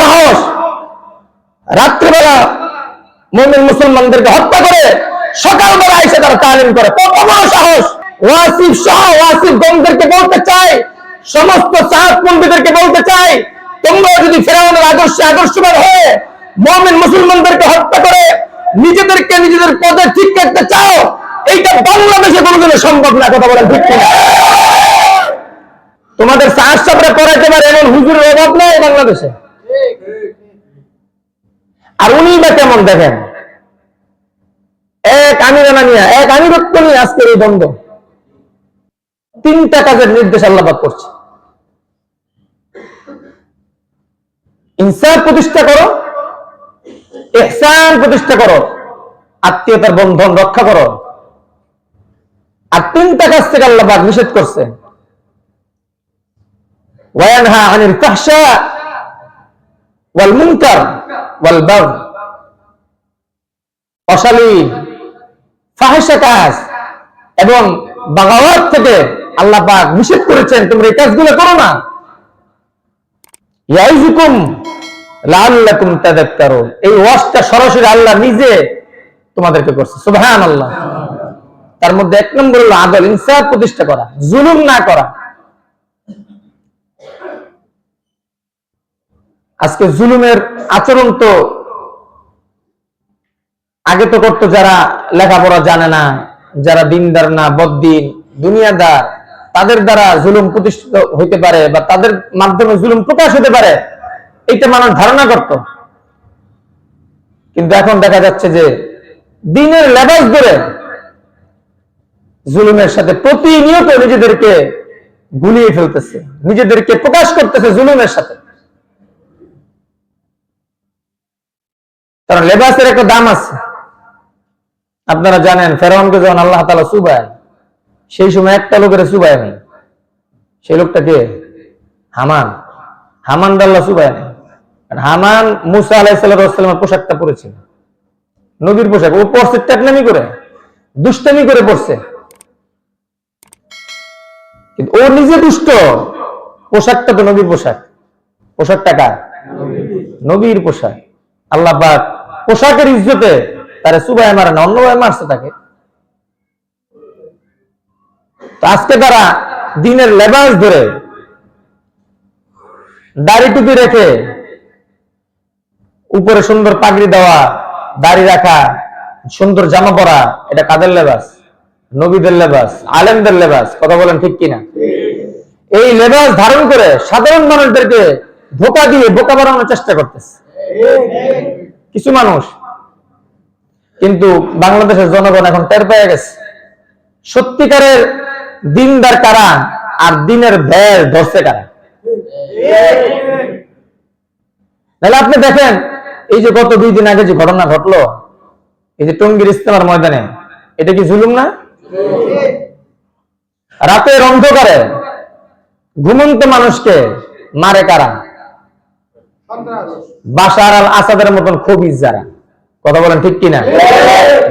সাহস। রাত্রিবেলা মুমিন মুসলমানদেরকে হত্যা করে সকালবেলা এসে তারা তালিম করে। কত বড় সাহস। ওয়াসিফ সহ ওয়াসিফ গমদেরকে বলতে চাই সমস্ত সাহাব পন্ডিতদেরকে বলতে চাই তোমরা যদি ফেরাউনের আদর্শে আদর্শবান হয়ে মুমিন মুসলমানদেরকে হত্যা করে নিজেদেরকে নিজেদের পদে ঠিক রাখতে চাও, এইটা বাংলাদেশে কোনোদিনও সম্ভব না কথা বলেন ঠিক কিনা তোমাদের সাহস চাপড়ে করাইতে পারে এমন হুজুরের অভাব নাই বাংলাদেশে। আর উনি বা কেমন দেখেন? এক আমিরানা নিয়ে এক আমিরত্ব নিয়ে আজকের এই দ্বন্দ্ব। তিনটা কাজের নির্দেশ আল্লাপাক করছে। ইনসাফ প্রতিষ্ঠা করো, ইহসান প্রতিষ্ঠা করো, আত্মীয়তার বন্ধন রক্ষা করো। আর তিনটা কাজ থেকে আল্লাপাক নিষেধ করছে। ওয়ানহা আনিল ফাহশা ওয়াল মুনকার, ওয়াল বাগয় অশালীন ফাহেসা কাজ, এবং বাগাওয়াত থেকে আল্লাহ পাক নিষেধ করেছেন, তোমরা এই কাজগুলো করো না। ইয়াইজুকুম লাআল্লাকুম তাযাক্কারুন। এই ওয়াজটা সরাসরি আল্লাহ নিজে তোমাদেরকে করছে, সুবহানাল্লাহ। তার মধ্যে এক নম্বর হলো আদল, ইনসাফ প্রতিষ্ঠা করা, জুলুম না করা। আজকে জুলুমের আচরণ তো আগে তো করতো যারা লেখাপড়া জানে না, যারা দিনদার না, বদ্দিন, দুনিয়াদার, তাদের দ্বারা জুলুম প্রতিষ্ঠিত হইতে পারে বা তাদের মাধ্যমে জুলুম প্রকাশ হতে পারে, এইটা মানুষ ধারণা করত। কিন্তু এখন দেখা যাচ্ছে যে দিনের লেবাস ধরে জুলুমের সাথে প্রতিনিয়ত নিজেদেরকে গুলিয়ে ফেলতেছে, নিজেদেরকে প্রকাশ করতেছে জুলুমের সাথে। কারণ লেবাসের একটা দাম আছে। আপনারা জানেন ফেরাউনকে যখন আল্লাহ তালা সুবায় সেই সময় একটা লোকের সুবায় নেই। সেই লোকটা কে? হামান। হামান আল্লাহ সুবায় নেই। হামান মুসা আলাহিসাল্লামের পোশাকটা পরেছিল নবীর পোশাক। ও পড়ছে টেকনামি করে। দুষ্টামি করে পড়ছে কিন্তু ও নিজে দুষ্ট। পোশাকটা তো নবীর পোশাক। পোশাকটা কার? নবীর পোশাক। আল্লাহ পোশাকের ইজ্জতে তারা সুবায় মারে না, অন্যভাবে মারছে তাকে। আজকে তারা দিনের লেবাস ধরে দাড়ি টুপি রেখে উপরে সুন্দর পাগড়ি দেওয়া, দাড়ি রাখা, সুন্দর জামা পরা, এটা কাদের লেবাস? নবীদের লেবাস, আলেমদের লেবাস, কথা বলেন ঠিক কিনা? এই লেবাস ধারণ করে সাধারণ মানুষদেরকে ধোকা দিয়ে বোকা বানানোর চেষ্টা করতেছে। কিছু মানুষ। কিন্তু বাংলাদেশের জনগণ এখন টের পেয়ে গেছে। সত্যিকারের দিনদার কারা আর দিনের ভের ধরছে কারা? তাহলে আপনি দেখেন, এই যে গত দুই দিন আগে যে ঘটনা ঘটলো, এই যে টঙ্গির ইস্তেমার ময়দানে, এটা কি জুলুম না? রাতের অন্ধকারে ঘুমন্ত মানুষকে মারে কারা? বাশার আল আসাদের মতন খবিজ যারা কথা বলেন ঠিক কিনা?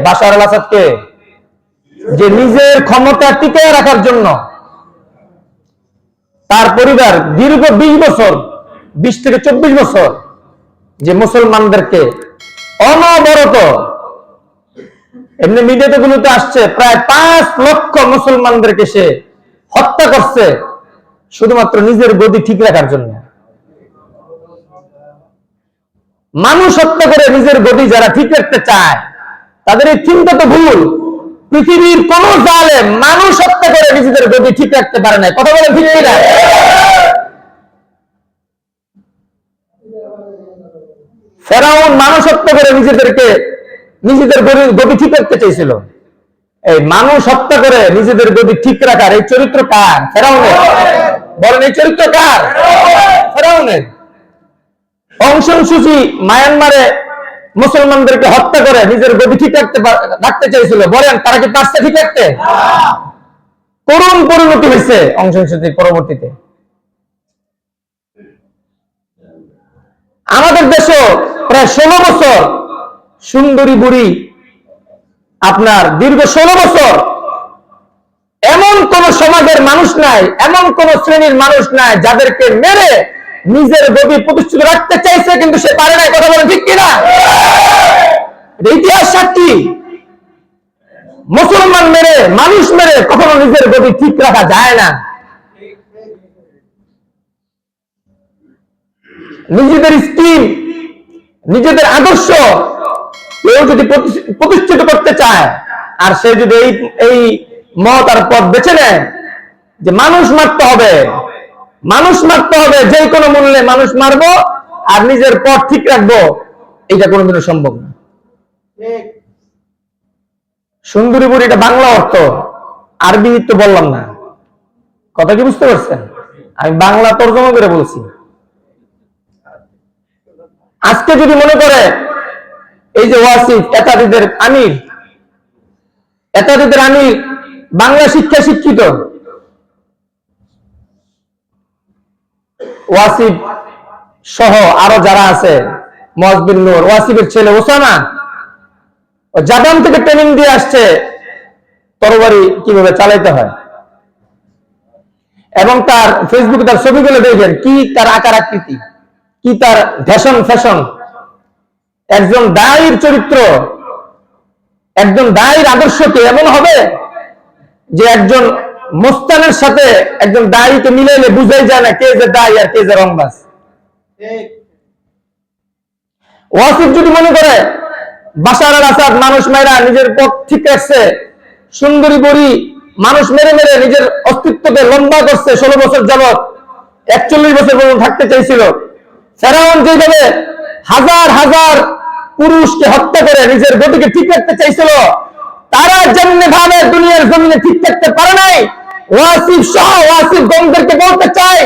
বাশার আল আসাদকে যে নিজের ক্ষমতা টিকে রাখার জন্য তার পরিবার দীর্ঘ বিশ বছর, বিশ থেকে চব্বিশ বছর যে মুসলমানদেরকে অনবরত এমনি মিডিয়াতে গুলোতে আসছে, প্রায় পাঁচ লক্ষ মুসলমানদেরকে সে হত্যা করছে, শুধুমাত্র নিজের গদি ঠিক রাখার জন্য। মানুষ হত্যা করে নিজের গতি যারা ঠিক রাখতে চায়, তাদের এই চিন্তা তো ভুল। পৃথিবীর কোন জালে মানুষ হত্যা করে নিজেদের গতি ঠিক রাখতে পারে না কথা বলে ঠিক না ফেরাউন মানুষ করে নিজেদেরকে, নিজেদের গতি- ঠিক রাখতে চেয়েছিল এই মানুষ হত্যা করে নিজেদের গতি ঠিক রাখার এই চরিত্র কার? ফেরাউনের। বলেন, এই চরিত্র কার? ফেরাউনের। অংশন সূচি মায়ানমারে মুসলমানদেরকে হত্যা করে, নিজের গতি ঠিক রাখতে রাখতে চাইছিল। বলেন, তারা কি পারছে ঠিক রাখতে? করুণ পরিণতি হয়েছে অংশন সূচির পরবর্তীতে। আমাদের দেশও প্রায় ষোলো বছর সুন্দরী বুড়ি আপনার দীর্ঘ ষোলো বছর এমন কোন সমাজের মানুষ নাই, এমন কোন শ্রেণির মানুষ নাই যাদেরকে মেরে নিজের গদি প্রতিষ্ঠিত রাখতে চাইছে, কিন্তু সে পারে না কথা বলেন ঠিক কিনা? ইতিহাস সাক্ষী। মুসলমান মেরে, মানুষ মেরে কখনো নিজের গতি ঠিক রাখা যায় না। নিজেদের স্কিম নিজেদের আদর্শ, কেউ যদি প্রতি- প্রতিষ্ঠিত করতে চায়, আর সে যদি এই এই মত আর পথ বেছে নেয়, যে মানুষ মারতে হবে মানুষ মারতে হবে, যে কোনো মূল্যে মানুষ মারবো আর নিজের পথ ঠিক রাখব, এটা কোনোদিনও সম্ভব না। সুন্দরী বুড়ি, এটা বাংলা অর্থ। আরবি তো বললাম না। কথা কি বুঝতে পারছেন? আমি বাংলা তর্জমা করে বলছি। আজকে যদি মনে করে, এই যে ওয়াসিফ, এতাদিদের আমির এতাদিদের আমির, বাংলা শিক্ষা শিক্ষিত ওয়াসিফ সহ আরও যারা আছে মজবিন নূর। ওয়াসিফের ছেলে ওসামা। জাপান থেকে ট্রেনিং দিয়ে আসছে, তরবারি কীভাবে চালাইতে হয়? এবং তার ফেসবুকে তার ছবিগুলো দেখবেন কি তার আকার আকৃতি, কি তার ফ্যাশন ফ্যাশন একজন দায়ের চরিত্র, একজন দায়ের আদর্শকে এমন হবে যে একজন মোস্তানের সাথে একজন দায়ীকে মিলাইলে বুঝাই যায় না কে যে দায়ী আর কে যে রংবাস ওয়াসিফ যদি মনে করে, বাসার আল আসাদ মানুষ মেরা নিজের পথ ঠিক রাখছে, সুন্দরী বড়ি মানুষ মেরে মেরে নিজের অস্তিত্বকে লম্বা করছে ষোলো বছর যাবৎ, একচল্লিশ বছর পর্যন্ত থাকতে চাইছিল। ফেরাউন যেভাবে হাজার হাজার পুরুষকে হত্যা করে নিজের গতিকে ঠিক রাখতে চাইছিল, তারা যেমনি ভাবে দুনিয়ার জমিনে ঠিক থাকতে পারে নাই ওয়াসিফ সহ ওয়াসিফ গমদেরকে বলতে চাই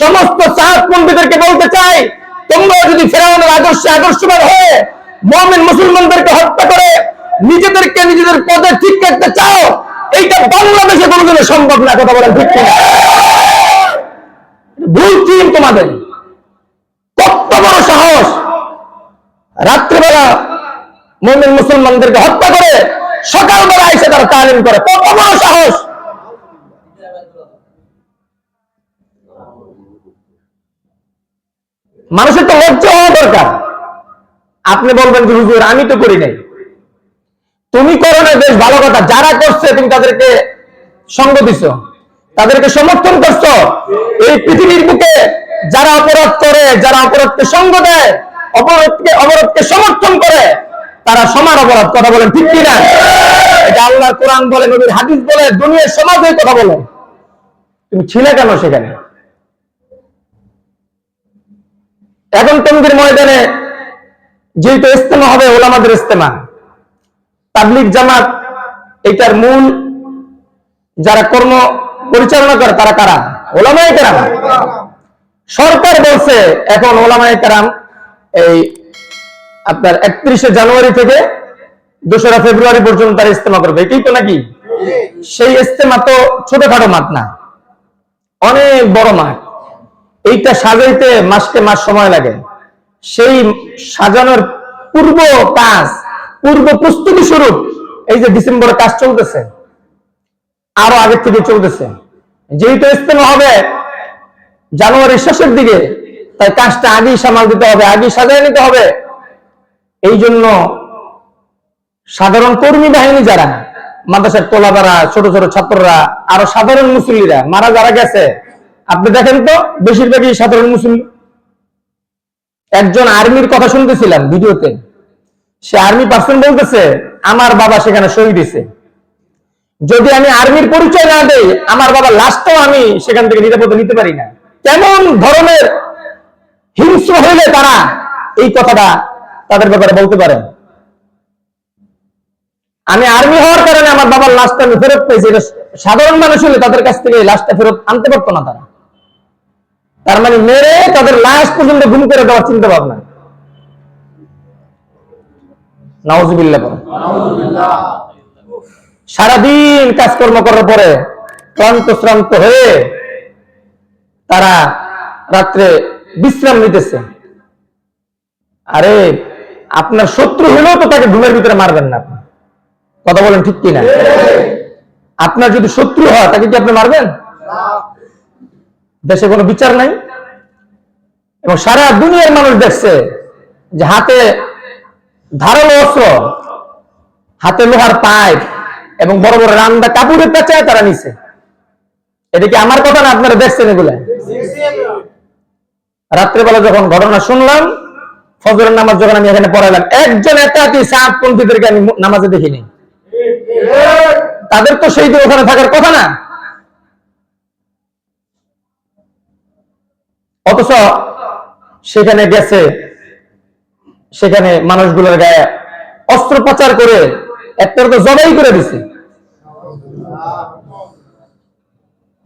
সমস্ত সাহাব পন্ডিতদেরকে বলতে চাই তোমরা যদি ফেরাউনের আদর্শে আদর্শবান হয়ে মমিন মুসলমানদেরকে হত্যা করে নিজেদেরকে নিজেদের পদে ঠিক রাখতে চাও, এইটা বাংলাদেশে কোনোদিনও সম্ভব না, কথা বলেন ঠিক কিনা? ভুল চিন তোমাদের। কত বড় সাহস! রাত্রিবেলা মমিন মুসলমানদেরকে হত্যা করে সকালবেলা এসে তারা তালিম করে। কত বড় সাহস! মানুষের তো লজ্জা হওয়া দরকার। আপনি বলবেন যে, হুজুর, আমি তো করি নাই। তুমি করো না বেশ ভালো কথা। যারা করছে, তুমি তাদেরকে সঙ্গ দিছ, তাদেরকে সমর্থন করছ। এই পৃথিবীর বুকে যারা অপরাধ করে, যারা অপরাধকে সঙ্গ দেয়, অপরাধকে অপরাধকে সমর্থন করে, তারা সমান অপরাধ। কথা বলেন ঠিক কিনা? এটা আল্লাহ কোরআন বলে, নবীর হাদিস বলে, দুনিয়ার সমাজে কথা বলে। তুমি ছিলে কেন সেখানে? এখন টঙ্গির ময়দানে যেহেতু ইস্তেমা হবে ওলামাদের ইস্তেমা তাবলিক জামাত এটার মূল যারা কর্ম পরিচালনা করে তারা কারা? ওলামাই কেরাম। সরকার বলছে এখন ওলামাই কারাম এই আপনার একত্রিশে জানুয়ারি থেকে দোসরা ফেব্রুয়ারি পর্যন্ত তারা ইস্তেমা করবে। এটাই তো নাকি? সেই ইস্তেমা তো ছোটখাটো মাঠ না অনেক বড় মাঠ। এইটা সাজাইতে মাসকে মাস সময় লাগে। সেই সাজানোর পূর্ব কাজ, পূর্ব প্রস্তুতি স্বরূপ এই যে ডিসেম্বরে কাজ চলতেছে, আরও আগের থেকে চলতেছে। যেহেতু ইস্তেমা হবে জানুয়ারির শেষের দিকে, তাই কাজটা আগেই সামাল দিতে হবে, আগেই সাজায় নিতে হবে। এই জন্য সাধারণ কর্মী বাহিনী যারা, মাদ্রাসার তোলাবারা ছোট ছোট ছাত্ররা, আরও সাধারণ মুসল্লিরা, মারা যারা গেছে আপনি দেখেন তো, বেশিরভাগই সাধারণ মুসল্লি একজন আর্মির কথা শুনতেছিলাম ভিডিওতে। সে আর্মি পার্সন বলতেছে, আমার বাবা সেখানে শহীদ হয়েছে। যদি আমি আর্মির পরিচয় না দেই, আমার বাবার লাশটাও আমি সেখান থেকে নিরাপদে নিতে পারি না। কেমন ধরনের হিংস্র হইলে তারা এই কথাটা তাদের ব্যাপারে বলতে পারেন আমি আর্মি হওয়ার কারণে আমার বাবার লাশটা আমি ফেরত পেয়েছি। সাধারণ মানুষ হলে তাদের কাছ থেকে লাশটা ফেরত আনতে পারতো না তারা। তার মানে মেরে তাদের লাশ পর্যন্ত গুম করে দেওয়ার চিন্তা ভাবনা। সারাদিন কাজকর্ম করার পরে ক্লান্ত শ্রান্ত হয়ে তারা রাত্রে বিশ্রাম নিতেছে। আরে, আপনার শত্রু হলেও তো তাকে ঘুমের ভিতরে মারবেন না আপনি। কথা বলেন ঠিক কিনা? আপনার যদি শত্রু হয়, তাকে কি আপনি মারবেন? দেশে কোনো বিচার নাই। এবং সারা দুনিয়ার মানুষ দেখছে যে হাতে ধারালো অস্ত্র, হাতে লোহার পাইপ এবং বড় বড় রান্দা কাপড়ের পেঁচায় তারা নিছে। এটা কি আমার কথা না আপনারা দেখছেন এগুলা? রাত্রেবেলা যখন ঘটনা শুনলাম, ফজরের নামাজ যখন আমি এখানে পড়ালাম, একজন একাকি সাত পন্থীদেরকে আমি নামাজে দেখিনি। তাদের তো সেই ওখানে থাকার কথা না। অথচ সেখানে গেছে সেখানে মানুষগুলোর গায়ে অস্ত্রোপচার করে একটা তো জবাই করে দিছে।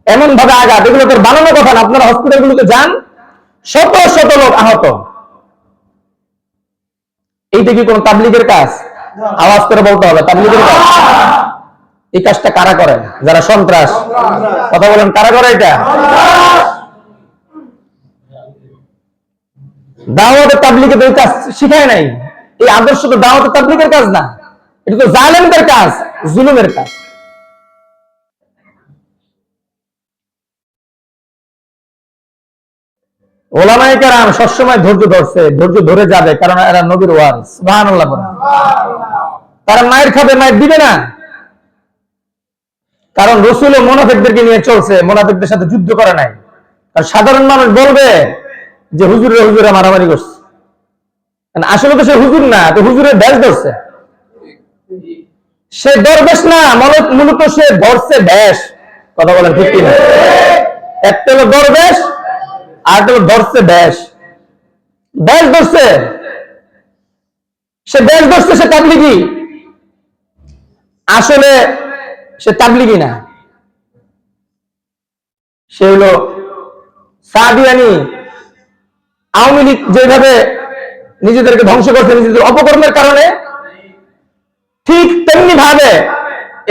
এমন ভাবে আঘাত এগুলো তোর বানানো কথা না আপনারা হসপিটাল গুলোতে যান শত শত লোক আহত। এইটা কি কোন তাবলিগের কাজ? আওয়াজ করে বলতে হবে তাবলিগের কাজ। এই কাজটা কারা করে যারা সন্ত্রাস। কথা বলেন কারা করে এটা? দাওয়াতে তাবলিগে তো কাজ শিখায় নাই। এই আদর্শ তো দাওয়াতে তাবলিগের কাজ না। এটা তো জালেমদের কাজ, জুলুমের কাজ। ওলামাই কেরাম সবসময় ধৈর্য ধরছে, ধৈর্য ধরে যাবে, কারণ এরা নবীর ওয়ারিস সুবহানাল্লাহ তারা মায়ের খাবে, মায়ের দিবে না। কারণ রসুল মোনাফেকদেরকে নিয়ে চলছে, মোনাফেকদের সাথে যুদ্ধ করে নাই। আর সাধারণ মানুষ বলবে যে হুজুরে হুজুরে মারামারি করছে। আসলে তো সে হুজুর না, তো হুজুরের ব্যাস ধরছে। সে দরবেশ না, মূলত সে ধরছে ব্যাস। কথা বলেন ঠিক কিনা? একটা হলো দরবেশ আর একটা হলো ধরছে ব্যাস। ব্যাস ধরছে। সে ব্যাস ধরছে, সে তাবলিগি। আসলে সে তাবলিগি না। সে হলো সাদিয়ানি। আওয়ামী লীগ যেভাবে নিজেদেরকে ধ্বংস করছে, নিজেদের অপকর্মের কারণে, ঠিক তেমনি ভাবে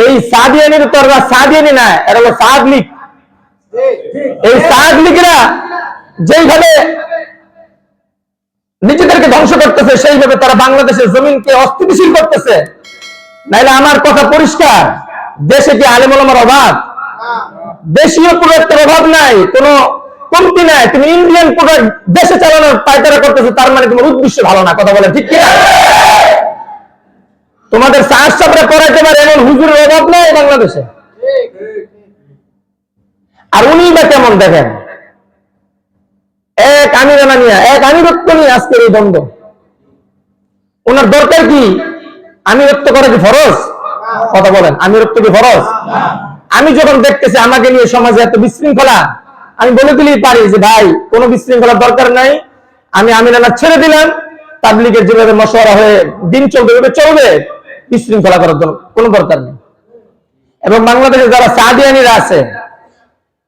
এই সাদিয়ানির তরবা সাদিয়ানি না, এরা হলো সাদ লীগ। এই সাদ লীগরা যেইভাবে নিজেদেরকে ধ্বংস করতেছে, সেইভাবে তারা বাংলাদেশের জমিনকে অস্থিতিশীল করতেছে। নাইলে আমার কথা পরিষ্কার, দেশে কি আলেমুলামার অভাব? দেশীয় প্রোডাক্টের অভাব নাই, কোন নাই, তুমি ইন্ডিয়ান প্রোডাক্ট দেশে চালানোর পায়তারা করতেছো, তার মানে তোমার উদ্দেশ্য ভালো না, কথা বলে ঠিক কিনা? তোমাদের সাহস চাপড়া করাইতে পারে এমন হুজুরের অভাব নাই বাংলাদেশে? আর উনি বা কেমন দেখেন? এক আমিরানা নিয়ে, এক আজকের এই দ্বন্দ্ব। ওনার দরকার কি? আমিরত্ব করা কি ফরজ? কথা বলেন, আমিরত্ব কি ফরজ? আমি যখন দেখতেছি আমাকে নিয়ে সমাজে এত বিশৃঙ্খলা আমি বলে দিলেই পারি যে, ভাই, কোনো বিশৃঙ্খলার দরকার নাই। আমি আমিরানা ছেড়ে দিলাম। তাবলিগের যেভাবে মশওয়ারা হয়ে দিন চলবে, এভাবে চলবে। বিশৃঙ্খলা করার দর- কোনো দরকার নেই। এবং বাংলাদেশে যারা সাদিয়ানিরা আছে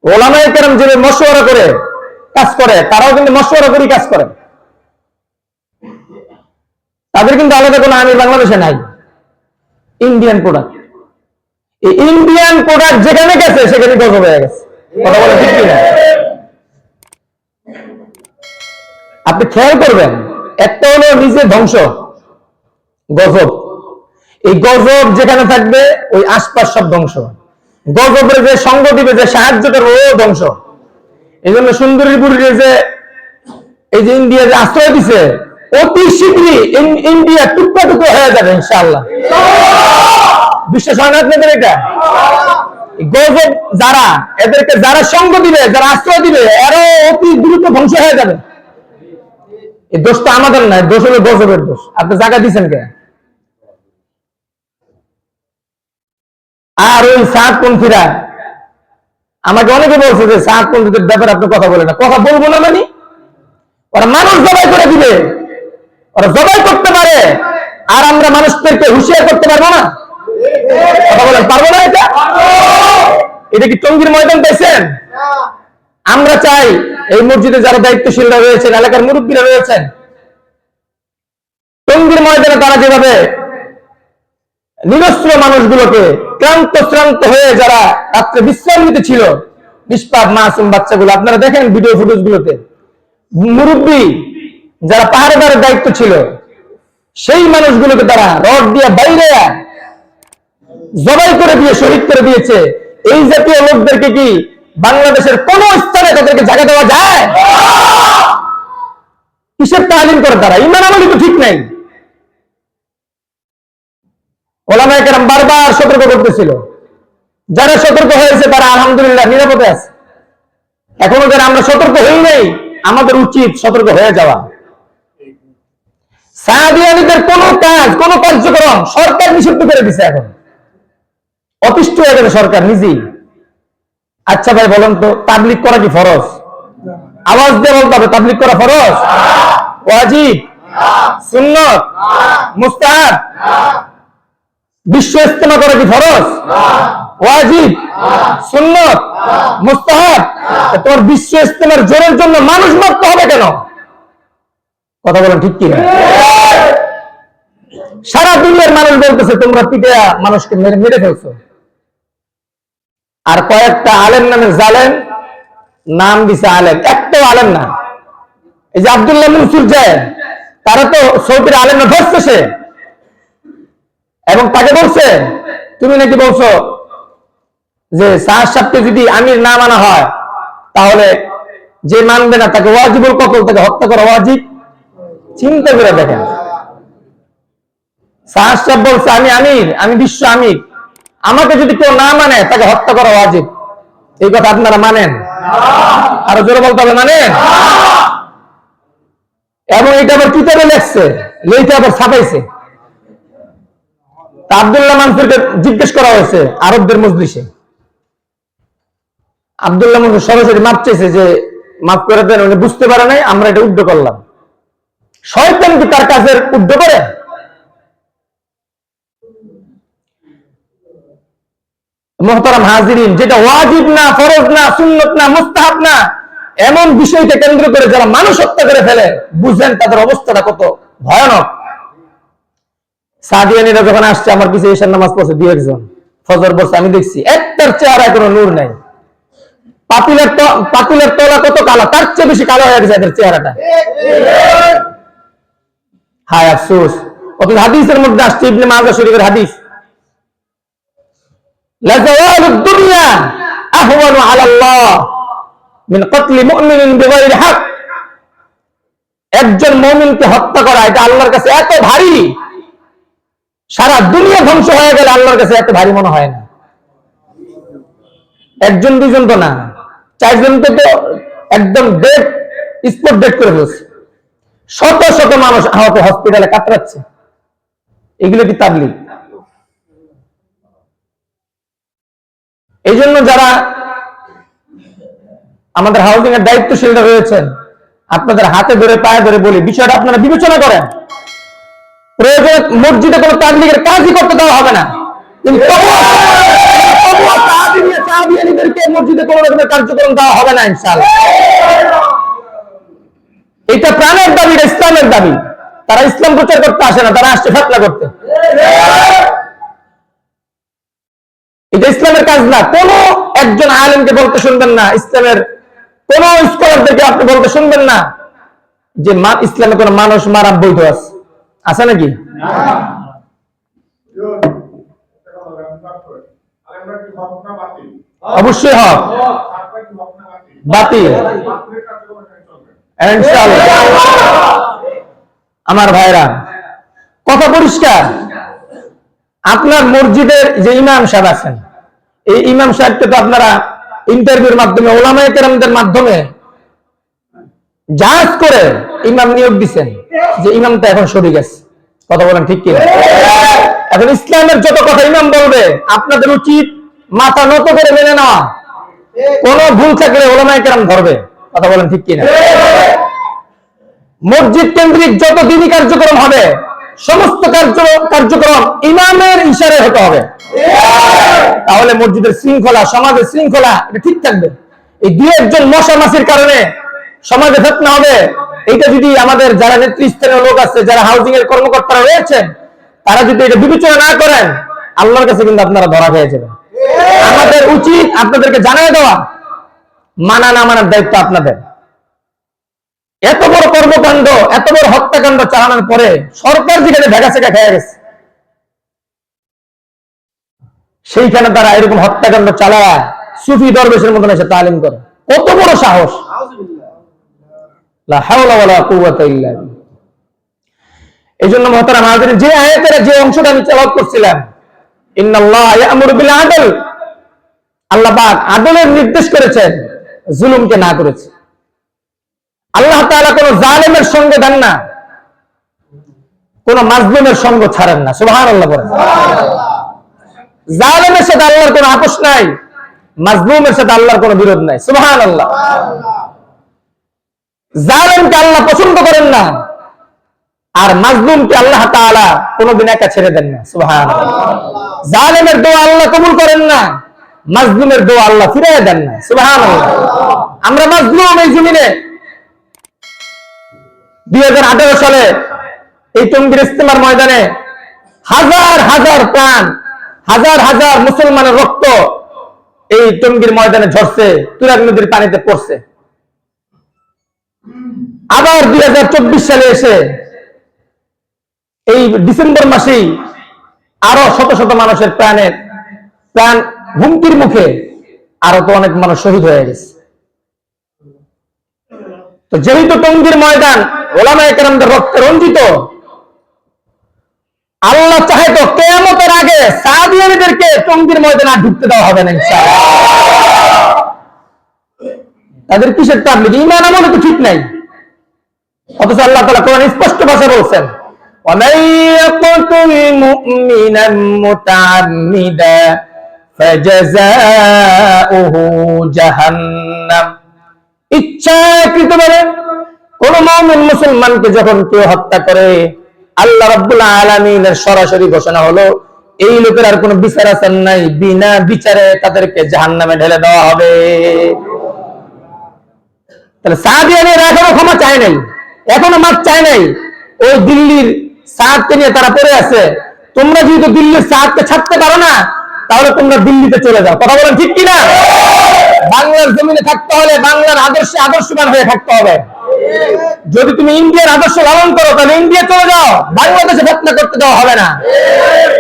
ওলামাই কেরাম যেভাবে মশওয়ারা করে, কাজ করে, তারাও কিন্তু মশওয়ারা করেই কাজ করে। তাদের কিন্তু আলাদা কোনো আমির বাংলাদেশে নাই। Indian product. ইন্ডিয়ান প্রোডাক্ট যেখানে গেছে, সেখানে গজব হয়ে গেছে। কথা বলে ঠিক কিনা? আপনি খেয়াল করবেন, একটা হলো নিজের ধ্বংস, গজব। এই গজব যেখানে থাকবে, ওই আশপাশ সব ধ্বংস। গজবের যে সঙ্গ দিবে, যে সাহায্য করবে ও ধ্বংস। এই জন্য সুন্দরী বুড়ির যে, এই যে ইন্ডিয়া যে আশ্রয় দিছে, অতি শীঘ্রই ইন্ডিয়া টুকরা টুকরো হয়ে যাবে, ইনশাআল্লাহ। বিশ্বাস হয় না আপনাদের এটা? গজব যারা, এদেরকে যারা সঙ্গ দিবে, যারা আশ্রয় দিবে, এরও অতি দ্রুত ধ্বংস হয়ে যাবে। এই দোষটা আমাদের নয় দোষ হলো গজবের দোষ। আপনি জায়গা দিচ্ছেন কে? আর ওই সাতপন্থীরা, আমাকে অনেকে বলছে যে সাতপন্থীদের ব্যাপারে আপনি কথা বলেন না। কথা বলব না মানে? ওরা মানুষ জবাই করে দিবে। ওরা জবাই করতে পারে, আর আমরা মানুষদেরকে হুঁশিয়ার করতে পারব না? কথা বলেন, পারব না এটা? এটা কি টঙ্গির ময়দান পাইছেন? আমরা চাই এই মসজিদে যারা দায়িত্বশীলরা রয়েছেন, এলাকার মুরব্বীরা রয়েছেন, টঙ্গির ময়দানে তারা যেভাবে নিরস্ত্র মানুষগুলোকে ক্লান্ত, শ্রান্ত হয়ে যারা রাত্রে বিশ্রাম নিতে ছিল, নিষ্পাপ মাসুম বাচ্চাগুলো, আপনারা দেখেন ভিডিও ফুটেজ গুলোতে, মুরব্বী যারা পাহাড়েদারের দায়িত্ব ছিল, সেই মানুষগুলোকে তারা রড দিয়ে বাইরে জবাই করে দিয়ে, শহীদ করে দিয়েছে। এই জাতীয় লোকদেরকে কি বাংলাদেশের কোন স্থানে তাদেরকে জায়গা দেওয়া যায়? কিসের তালিম করে তারা? ইমান আমলি তো ঠিক নাই। ওলামায়ে কেরাম বারবার সতর্ক করতেছিল। যারা সতর্ক হয়েছে, তারা আলহামদুলিল্লাহ নিরাপদে আছে। এখনও যারা আমরা সতর্ক হই নাই, আমাদের উচিত সতর্ক হয়ে যাওয়া। সাহাবিয়ানিদের কোন কাজ, কোন কার্যক্রম সরকার নিষিদ্ধ করে দিছে এখন। অতিষ্ঠ হয়ে গেছে সরকার, নিজেই। আচ্ছা ভাই, বলেন তো তাবলিক করা কি ফরজ? আওয়াজ দিয়ে বলতে হবে তাবলিক করা ফরজ? ওয়াজিব? সুন্নত? মুস্তাহাব? বিশ্ব ইস্তেমা করা কি ফরজ? ওয়াজিব? সুন্নত? মুস্তাহাব? তা তোমার বিশ্ব ইস্তেমার জোরের জন্য মানুষ মারতে হবে কেন? কথা বলেন ঠিক কি সারা দুনিয়ার মানুষ বলতেছে, তোমরা পিঠে মানুষকে মেরে মেরে ফেলছো। আর কয়েকটা আলেম নামে জালেম, নাম দিছে আলেম। একটাও আলেম না। এই যে আব্দুল্লাহ মনসুর যায় তারা তো সৌদির আলেম না, ধরছে সে। এবং তাকে বলছে, তুমি নাকি বলছো যে সাহার সাহেবকে যদি আমির না মানা হয়, তাহলে যে মানবে না, তাকে ওয়াজিবুল কতল, তাকে হত্যা করা ওয়াজিব? চিন্তা করে দেখেন। সাহার সাহেব বলছে, আমি আমির, আমি বিশ্ব আমির। আমাকে যদি কেউ না মানে তাকে হত্যা করা ওয়াজিব। এই কথা আপনারা মানেন? আরও জোরে বলতে হবে, মানেন? এবং এটা আবার কিতাবে লেখছে লেখে আবার ছাপাইছে। আবদুল্লাহ মানসুরকে জিজ্ঞেস করা হয়েছে আরবদের মজলিসে। আবদুল্লাহ মনসুর সরাসরি মাপ চেয়েছে যে, মাফ করে দেন, উনি বুঝতে পারে নাই, আমরা এটা উদ্ধ করলাম। শয়তান কি তার কাজের উদ্ধ করে? মোহতারাম হাজিরিন, যেটা ওয়াজিব না, ফরজ না, সুন্নত না, মুস্তাহাব না, এমন বিষয়কে কেন্দ্র করে যারা মানুষ হত্যা করে ফেলে, বুঝলেন তাদের অবস্থাটা কত ভয়ানক। সাদিয়ানিরা যখন আসছে, আমার পিছিয়ে ঈশান নামাজ পড়ছে দুই একজন ফজর বসে আমি দেখছি, একটার চেহারা কোনো নূর নাই। পাতিলের পাতিলের তলা কত কালো, তার চেয়ে বেশি কালো হয়ে গেছে এদের চেহারাটা। হায় আফসোস। অথচ হাদিসের মধ্যে আসছে, ইবনে মাজা শরীফের হাদিস। لزوال الدنيا أهون على الله من قتل مؤمن بغير حق একজন মমিনকে হত্যা করা এটা আল্লাহর কাছে এত ভারী সারা দুনিয়া ধ্বংস হয়ে গেলে আল্লাহর কাছে এত ভারী মনে হয় না একজন দুজন তো না চারজন তো তো একদম ডেট স্পট ডেট করে ফেলছে শত শত মানুষ আহত হসপিটালে কাতরাচ্ছে এগুলো কি তাবলিগ এই জন্য যারা আমাদের হাউজিং এর দায়িত্বশীলরা রয়েছেন, আপনাদের হাতে ধরে, পায়ে ধরে বলি, বিষয়টা আপনারা বিবেচনা করেন। প্রয়োজনে মসজিদে কোনো তাবলিগের কাজই করতে দেওয়া হবে না। কার্যক্রম দেওয়া হবে না, ইসলামের দাবি। তারা ইসলাম প্রচার করতে আসে না, তারা আসছে ফেতনা করতে। এটা ইসলামের কাজ না। কোন একজন আলেমকে বলতে শুনবেন না। ইসলামের কোন স্কলারদেরকে আপনি বলতে শুনবেন না যে ইসলামে কোন মানুষ মারা বৈধ আছে। আছে নাকি? অবশ্যই হক। বাতিল। আমার ভাইরা, কথা পরিষ্কার। আপনার মসজিদের যে ইমাম সাহেব আছেন, এই ইমাম সাহেবকে তো আপনারা ইন্টারভিউর মাধ্যমে, ওলামায়ে মাধ্যমে জাহাজ করে ইমাম নিয়োগ দিচ্ছেন যে ইমামটা এখন সরে গেছে। কথা বলেন ঠিক কিনা? এখন ইসলামের যত কথা ইমাম বলবে, আপনাদের উচিত মাথা নত করে মেনে নেওয়া। কোন ভুল থাকলে ওলামায়ে ধরবে। কথা বলেন ঠিক কিনা? মসজিদ কেন্দ্রিক যত দিনই কার্যক্রম হবে সমস্ত কার্য- কার্যক্রম ইমামের ইশারে হতে হবে। তাহলে মসজিদের শৃঙ্খলা, সমাজের শৃঙ্খলা, এটা ঠিক থাকবে। এই দুই একজন মশা মাসির কারণে সমাজে ফেতনা হবে। এইটা যদি আমাদের যারা নেতৃস্থানীয় লোক আছে, যারা হাউজিং এর কর্মকর্তারা রয়েছেন, তারা যদি এটা বিবেচনা না করেন, আল্লাহর কাছে কিন্তু আপনারা ধরা খেয়ে যাবেন। আমাদের উচিত আপনাদেরকে জানিয়ে দেওয়া, মানা না মানার দায়িত্ব আপনাদের। এত বড় কর্মকাণ্ড, এত বড় হত্যাকাণ্ড চালানোর পরে সরকার যেখানে ভেগা সেগা খেয়ে গেছে, সেইখানে তারা এরকম হত্যাকাণ্ড চালায়, সুফি দরবেশের মতন এসে তালিম করে। কত বড় সাহস। এই জন্য মহতারাম যে আয়াতের যে অংশটা আমি তেলাওয়াত করছিলাম আল্লাহ আদলের নির্দেশ করেছেন, জুলুমকে না করেছে। আল্লাহ তাআলা কোন জালেমের সঙ্গে দেন না কোন মাজলুমের সঙ্গ ছাড়েন না। সুবহানাল্লাহ বলেন। জালেমের সাথে আল্লাহর কোনো আপোষ নাই মাজলুমের সাথে আল্লাহর কোনো বিরোধ নাই। সুবহানাল্লাহ। জালেমকে আল্লাহ পছন্দ করেন না আর মাজলুমকে আল্লাহ তাআলা কোনোদিন একা ছেড়ে দেন না। সুহান জালেমের দোয়া আল্লাহ কবুল করেন না মাজলুমের দোয়া আল্লাহ ফিরিয়ে দেন না। সুবহান আমরা মাজলুম এই জমিনে দুই হাজার আঠারো সালে এই টঙ্গির ইস্তেমার ময়দানে হাজার হাজার প্রাণ, হাজার হাজার মুসলমানের রক্ত এই টঙ্গির ময়দানে ঝরছে, তুরাগ নদীর পানিতে পড়ছে। আবার দুই হাজার চব্বিশ সালে এসে এই ডিসেম্বর মাসেই আরও শত শত মানুষের প্রাণের প্রাণ হুমকির মুখে আরও তো অনেক মানুষ শহীদ হয়ে গেছে। তো যেহেতু টঙ্গির ময়দান ওলামা একরামদের রক্তে রঞ্জিত আল্লাহ চাহে তো কেয়ামতের আগে সাদিয়ানিদেরকে টঙ্গির ময়দানে আর ঢুকতে দেওয়া হবে না ইনশাআল্লাহ তাদের কিসের তাবলিগ ইমান আমলে তো ঠিক নাই অথচ আল্লাহ তাআলা কোরআন স্পষ্ট ভাষা বলছেন ومن يقتل مؤمنا متعمدا فجزاؤه جهنم ইচ্ছাকৃতভাবে কোন মুমিন মুসলমানকে যখন কেউ হত্যা করে, আল্লাহ রাব্বুল আলামিনের সরাসরি ঘোষণা হলো, এই লোকের আর কোনো বিচার আচার নাই, বিনা বিচারে তাদেরকে জাহান্নামে ঢেলে দেওয়া হবে। তাহলে সাদিয়ানিরা এখনও ক্ষমা চায় নাই, এখনও মাপ চায় নাই ওই দিল্লির সাদকে নিয়ে তারা পড়ে আছে, তোমরা যেহেতু দিল্লির সাদকে ছাড়তে পারো না, তাহলে তোমরা দিল্লিতে চলে যাও। কথা বলেন ঠিক কিনা? বাংলার জমিনে থাকতে হলে বাংলার আদর্শে আদর্শবান হয়ে থাকতে হবে। যদি তুমি ইন্ডিয়ার আদর্শ লালন করো, তাহলে ইন্ডিয়া চলে যাও। বাংলাদেশে ঘটনা করতে দেওয়া হবে না।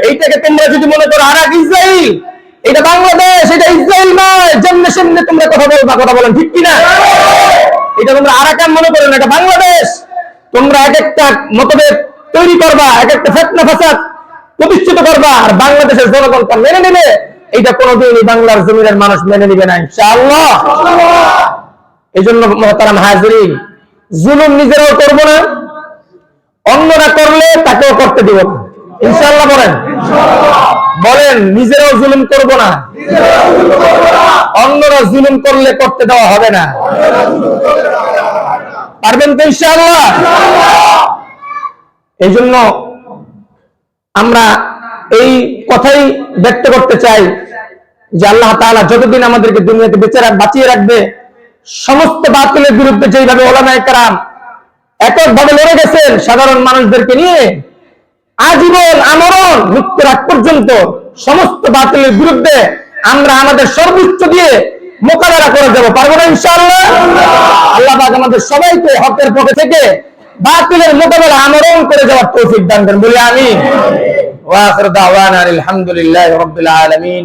এইটাকে তোমরা যদি মনে করো আর এক ইসরায়েল এটা বাংলাদেশ, এটা ইসরায়েল নয়। যেমনে সেমনে তোমরা কথা বলবা কথা বলেন, ঠিক কিনা এটা তোমরা আরাকান মনে করো না, এটা বাংলাদেশ। তোমরা এক একটা মতভেদ তৈরি করবা, এক একটা ফেতনা ফাসাদ প্রতিষ্ঠিত করবা, আর বাংলাদেশের জনগণ তা মেনে নেবে। এটা কোনোদিনই বাংলার জমিনের মানুষ মেনে নেবে না, ইনশাআল্লাহ। এই জন্য মহতারাম হাজরিন জুলুম নিজেরাও করব না অন্যরা করলে তাকেও করতে দিব না। ইনশাআল্লাহ বলেন। বলেন, নিজেরাও জুলুম করব না, অন্যরা জুলুম করলে করতে দেওয়া হবে না। পারবেন তো ইনশাআল্লাহ? এই জন্য আমরা এই কথাই ব্যক্ত করতে চাই যে আল্লাহ তাআলা যতদিন আমাদেরকে দুনিয়াতে বেঁচে বাঁচিয়ে রাখবে সমস্ত বাতিলের বিরুদ্ধে যেভাবে ওলামা একরাম এককভাবে লড়ে গেছেন, সাধারণ মানুষদেরকে নিয়ে আজীবন আমরণ মৃত্যুর আগ পর্যন্ত সমস্ত বাতিলের বিরুদ্ধে আমরা আমাদের সর্বোচ্চ দিয়ে মোকাবেলা করে যাব। পারব না ইনশাআল্লাহ? আল্লাহ পাক আমাদের সবাইকে হকের পক্ষে থেকে বাতিলের মোকাবেলা আমরণ করে যাওয়ার তৌফিক দান করেন। বলি আমি ওয়া আখির দাওয়ানা আলহামদুলিল্লাহি রাব্বিল আলামিন।